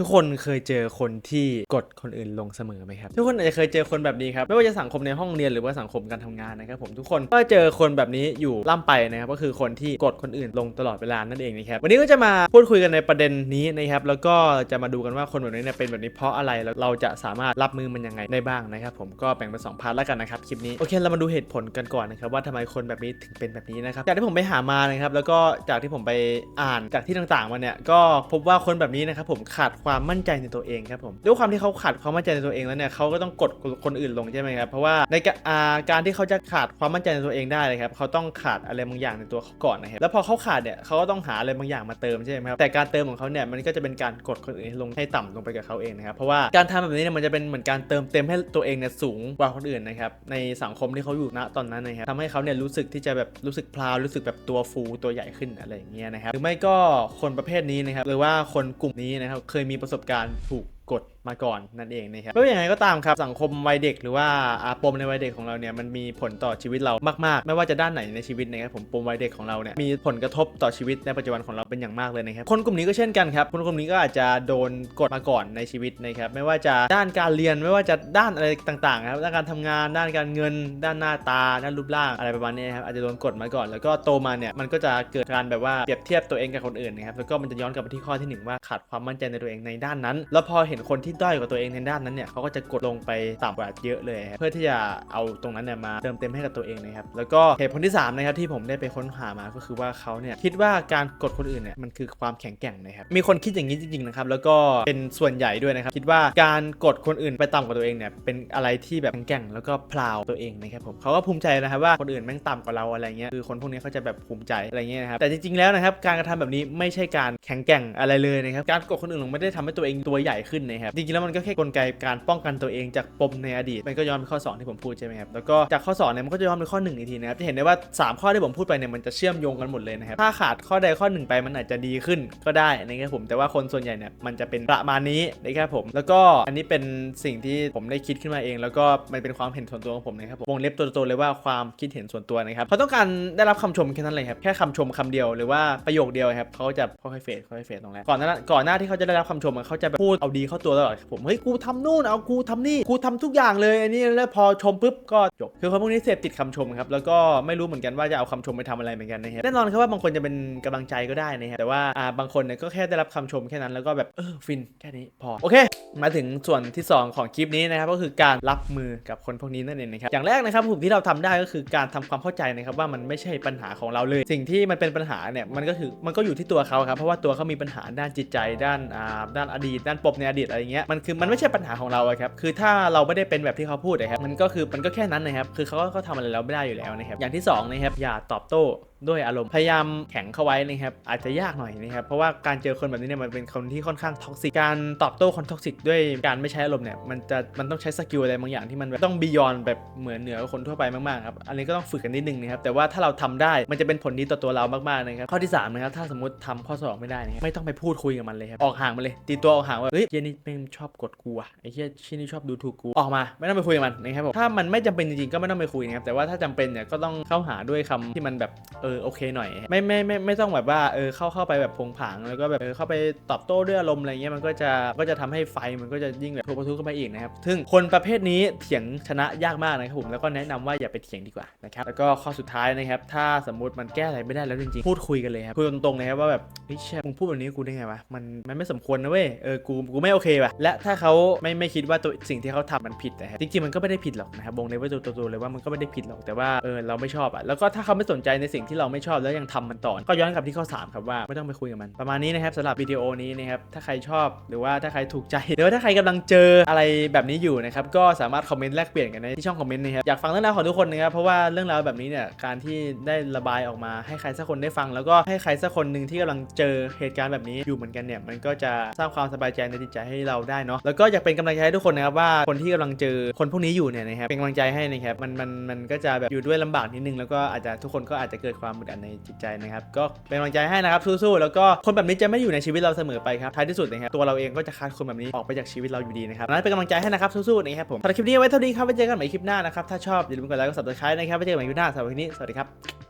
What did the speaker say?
ทุกคนเคยเจอคนที่กดคนอื่นลงเสมอไหมครับ ทุกคนอาจจะเคยเจอคนแบบนี้ครับไม่ว่าจะสังคมในห้องเรียนหรือว่าสังคมการทำงานนะครับผมทุกคนก็เจอคนแบบนี้อยู่ล่ำไปนะครับก็คือคนที่กดคนอื่นลงตลอดเวลานั่นเองนะครับวันนี้ก็จะมาพูดคุยกันในประเด็นนี้นะครับแล้วก็จะมาดูกันว่าคนแบบนี้เนี่ยเป็นแบบนี้เพราะอะไรแล้วเราจะสามารถรับมือมันยังไงได้บ้างนะครับผมก็แบ่งเป็นสองพาร์ทแล้วกันนะครับคลิปนี้โอเคเรามาดูเหตุผลกันก่อนนะครับว่าทำไมคนแบบนี้ถึงเป็นแบบนี้นะครับจากที่ผมไปหามานะครับแล้วก็จากที่ผมไปอ่านจากที่ต่างๆมาเนี่ยก็พบว่าคนแบบนี้นะครับผมขาดความมั่นใจในตัวเองครับผมด้วยความที่เขาขาดความมั่นใจในตัวเองแล้วเนี่ยเขาก็ต้องกดคนอื่นลงใช่ไหมครับเพราะว่าในกาการที่เขาจะขาดความมั่นใจในตัวเองได้เลยครับเขาต้องขาดอะไรบางอย่างในตัวเขาก่อนนะครับแล้วพอเขาขาดเนี่ยเขาก็ต้องหาอะไรบางอย่างมาเติมใช่ไหมครับแต่การเติมของเขาเนี่ยมันก็จะเป็นการกดคนอื่นลงให้ต่ำลงไปกับเขาเองนะครับเพราะว่าการทำแบบนี้เนี่ยมันจะเป็นเหมือนการเติมเต็มให้ตัวเองเนี่ยสูงกว่าคนอื่นนะครับในสังคมที่เขาอยู่ณตอนนั้นนะครับทำให้เขาเนี่ยรู้สึกที่จะแบบรู้สึกพลาวรู้สึกแบบตัวฟูตัวใหญ่ขึ้นอะไรอย่างเงี้ยนะครับหรือไม่ก็คนประเภทนี้นะครับหรือว่าคนกลุ่มนี้นะครับเคยมีีประสบการณ์ถูกกด มาก่อนนั่นเองนะครับไม่ว่าอย่างไรก็ตามครับสังคมวัยเด็กหรือว่าอาปมในวัยเด็กของเราเนี่ยมันมีผลต่อชีวิตเรามากๆ ไม่ว่าจะด้านไหนในชีวิตนะครับผมปมวัยเด็กของเราเนี่ยมีผลกระทบต่อชีวิตในปัจจุบันของเราเป็นอย่างมากเลยนะครับคนกลุ่มนี้ก็เช่นกันครับคนกลุ่มนี้ก็อาจจะโดนกดมาก่อนในชีวิตนะครับไม่ว่าจะด้านการเรียนไม่ว่าจะด้านอะไรต่างๆครับด้านการทำงานด้านการเงิน ด้านหน้าตา ด้านรูปร่างอะไรประมาณนี้ครับอาจจะโดนกดมาก่อน แล้วก็โตมาเนี่ยมันก็จะเกิดการแบบว่าเปรียบเทียบตัวเองกับคนอื่นนะครับแล้วก็มันจะย้อนกลับไปที่ข้อที่หนึ่งว่าขาดความมั่นใจในตัวเองในด้านนั้น แล้วพอเห็นคนที่ด้อยกว่าตัวเองในด้านนั้นเนี่ยเขาก็จะกดลงไปต่ำกว่าเยอะเลยเพื่อที่จะเอาตรงนั้นเนี่ยมาเติมเต็มให้กับตัวเองนะครับแล้วก็เหตุผลที่สามนะครับที่ผมได้ไปค้นหามาก็คือว่าเขาเนี่ยคิดว่าการกดคนอื่นเนี่ยมันคือความแข็งแกร่งนะครับมีคนคิดอย่างนี้จริงๆนะครับแล้วก็เป็นส่วนใหญ่ด้วยนะครับคิดว่าการกดคนอื่นไปต่ำกว่าตัวเองเนี่ยเป็นอะไรที่แบบแข็งแกร่งแล้วก็พลาวตัวเองนะครับผมเขาก็ภูมิใจนะครับว่าคนอื่นแม่งต่ำกว่าเราอะไรเงี้ยคือคนพวกนี้เขาจะแบบภูมิใจอะไรเงี้ยนะครับแต่จริงๆแล้วนะครับการกระทำแบบนี้ไม่ใช่การแข็งแกร่งอะไรเลยนะครับการกดคนอื่นลงไม่ได้ทำให้ตัวเองตัวใหญ่ขึ้นนะครับจริงๆแล้วมันก็แค่กลไกการป้องกันตัวเองจากปมในอดีต มันก็ย้อนไปข้อสองที่ผมพูดใช่ไหมครับแล้วก็จากข้อสองเนี่ยมันก็จะย้อนไปข้อหนึ่งอีกทีนะครับจะเห็นได้ว่าสามข้อที่ผมพูดไปเนี่ยมันจะเชื่อมโยงกันหมดเลยนะครับถ้าขาดข้อใดข้อหนึ่งไปมันอาจจะดีขึ้นก็ได้นะครับผมแต่ว่าคนส่วนใหญ่เนี่ยมันจะเป็นประมาณนี้นะครับผม แล้วก็อันนี้เป็นสิ่งที่ผมได้คิดขึ้นมาเอง แล้วก็มันเป็นความเห็นส่วนตัวของผมนะครับผมวงเล็บตัวโตๆเลยว่าความคิดเห็นส่วนตัวนะครับเขาต้องการได้รับคำชมแค่นั้นเลยครับแค่คำชมคำเดียวหรือว่าประโยคเดียวครับเขาจะค่อยๆเฟดค่อยๆเฟดตรงนั้นก่อนหน้าก่อนหน้าที่เขาจะได้รับคำชมเขาจะพูดเอาดีเข้าตัวตลอดครับผมเฮ้ยกูทำนู่นเอากูทำนี่กูทำทุกอย่างเลยอันนี้แล้วพอชมปุ๊บก็จบคือคนพวกนี้เสพติดคำชมครับแล้วก็ไม่รู้เหมือนกันว่าจะเอาคำชมไปทำอะไรเหมือนกันนะครับแน่นอนครับว่าบางคนจะเป็นกำลังใจก็ได้นะครับแต่ว่าอ่าบางคนเนี่ยก็แค่ได้รับคำชมแค่นั้นแล้วก็แบบเออฟินแค่นี้พอโอเค มาถึงส่วนที่สองของคลิปนี้นะครับก็คือการรับมือกับคนพวกนี้นั่นเองนะครับอย่างแรกนะครับผมที่เราทำได้ก็คือการทำความเข้าใจนะครับว่ามันไม่ใช่ปัญหาของเราเลย สิ่งที่มันเป็นปัญหาเนี่ยมันก็คือมันก็อยู่ที่ตัวเขาครับเพราะว่าตัวเขามีปัญหาด้านจิตใจด้านอ่าด้านอดีตด้านปมในอดีตอะไรเงี้ยมันคือมันไม่ใช่ปัญหาของเราครับคือถ้าเราไม่ได้เป็นแบบที่เขาพูดนะครับมันก็คือมันก็แค่นั้นนะครับคือเขาก็ทำอะไรเราไม่ได้อยู่แล้วนะครับอย่างที่สองนะครับอย่าตอบโต้ ด้วยอารมณ์พยายามแข็งเข้าไว้นะครับอาจจะยากหน่อยนะครับเพราะว่าการเจอคนแบบนี้เนี่ยมันเป็นคนที่ค่อนข้างท็อกซิกการตอบโต้คนท็อกซิกด้วยการไม่ใช้อารมณ์เนี่ยมันจะมันต้องใช้สกิลอะไรบางอย่างที่มันต้องบียอนแบบเหมือนเหนือคนทั่วไปมากๆครับอันนี้ก็ต้องฝึกกันนิดนึงนะครับแต่ว่าถ้าเราทำได้มันจะเป็นผลดีต่อตัวเรามากๆนะครับข้อที่สามนะครับถ้าสมมติทำข้อสอบไม่ได้นะครับไม่ต้องไปพูดคุยกับมันเลยครับออกห่างมันเลย ตีตัวออกห่างว่าเฮ้ยเฮียนี่แม่งชอบกดกูอะไอ้เฮียชี้นี่ชอบดูถูกกูออกมาไม่ต้องไปคุยกับมันนะครับผมถ้ามันไม่จำเป็นจริงๆก็ไม่ต้องไปคุยนะครับแต่ว่าถ้าจำเป็นเนี่ยก็ต้องเข้าหาด้วยคำที่มันแบบเออโอเคหน่อย ไม่ไม่ไม่ไม่ต้องแบบว่าเออเข้าเข้าไปแบบพงผางแล้วก็แบบเออเข้าไปตอบโต้ด้วยอารมณ์อะไรเงี้ยมันก็จะก็จะทำให้ไฟมันก็จะยิ่งแบบทุบทุขึ้นไปอีกนะครับซึ่งคนประเภทนี้เถียงชนะยากมากนะครับผมแล้วก็แนะนำว่าอย่าไปเถียงดีกว่านะครับแล้วก็ข้อสุดท้ายนะครับถ้าสมมติมันแก้อะไรไม่ได้แล้วจริงๆพูดคุยกันเลยครับคุยตรงๆเลยครับว่าแบบเฮ้ยแชมึงพูดแบบนี้กูได้ไงวะมันมันไม่สมควรนะเว้ยเออกูกูไม่โอเคว่ะและถ้าเขาไม่ไม่คิดว่าตัวสิ่งที่เขาทำมันผิดนะครับจริงๆมันก็ไม่ได้ผิดหรอกนะครับวงเล็บไว้ตัวๆเลยว่ามันก็ไม่ได้ผิดหรอกแต่ว่าเออเราไม่ชอบอะแล้วก็ถ้าเขาไม่สนใจในสิ่งที่เราไม่ชอบแล้วยังทำมันต่อ ก็ย้อนกลับที่ข้อ 3 ครับว่าไม่ต้องไปคุยกับมัน ประมาณนี้นะครับสำหรับวิดีโอนี้นะครับถ้าใครชอบหรือว่าถ้าใครถูกใจ หรือว่าถ้าใครกำลังเจออะไรแบบนี้อยู่นะครับก็สามารถคอมเมนต์แลกเปลี่ยนกันในที่ช่องคอมเมนต์นะครับอยากฟังเรื่องราวของทุกคนนะครับเพราะว่าเรื่องราวแบบนี้เนี่ยการที่ได้ระบายออกมาให้ใครสักคนได้ฟัง แล้วก็ให้ใครสักคนหนึ่งที่กำลังเจอเหตุการณ์แบบนี้อยู่เหมือนกันเนี่ยมันก็จะสร้างความสบายใจในจิตใจให้เราได้เนาะแล้วก็อยากเป็นกำลังใจให้ทุกคนนะครับว่าคนที่กำลังเจอคนพวกนี้อยู่เนี่ยนะครับเป็นกำลังใจให้นะครับมันมันมันก็จะแบบอยู่ด้วยลำบากนิดนึงแล้วก็อาจจะทุกคนก็อาจจะเกิดความอึดอัดในจิตใจนะครับ ก็เป็นกำลังใจให้นะครับสู้ๆแล้วก็คนแบบนี้จะไม่อยู่ในชีวิตเราเสมอไปครับท้ายที่สุดนะครับตัวเราเองก็จะคัดคนแบบนี้ออกไปจากชีวิตเราอยู่ดีนะครับนั้นเป็นกำลังใจให้นะครับสู้ๆนะครับผมสำหรับคลิปนี้ไว้เท่านี้ครับไว้เจอกันใหม่คลิปหน้านะครับถ้าชอบอย่าลืมกดไลค์กด subscribe นะครับไว้เจอกันใหม่คลิปหน้าสำหรับคลิปนี้สวัสดีครับ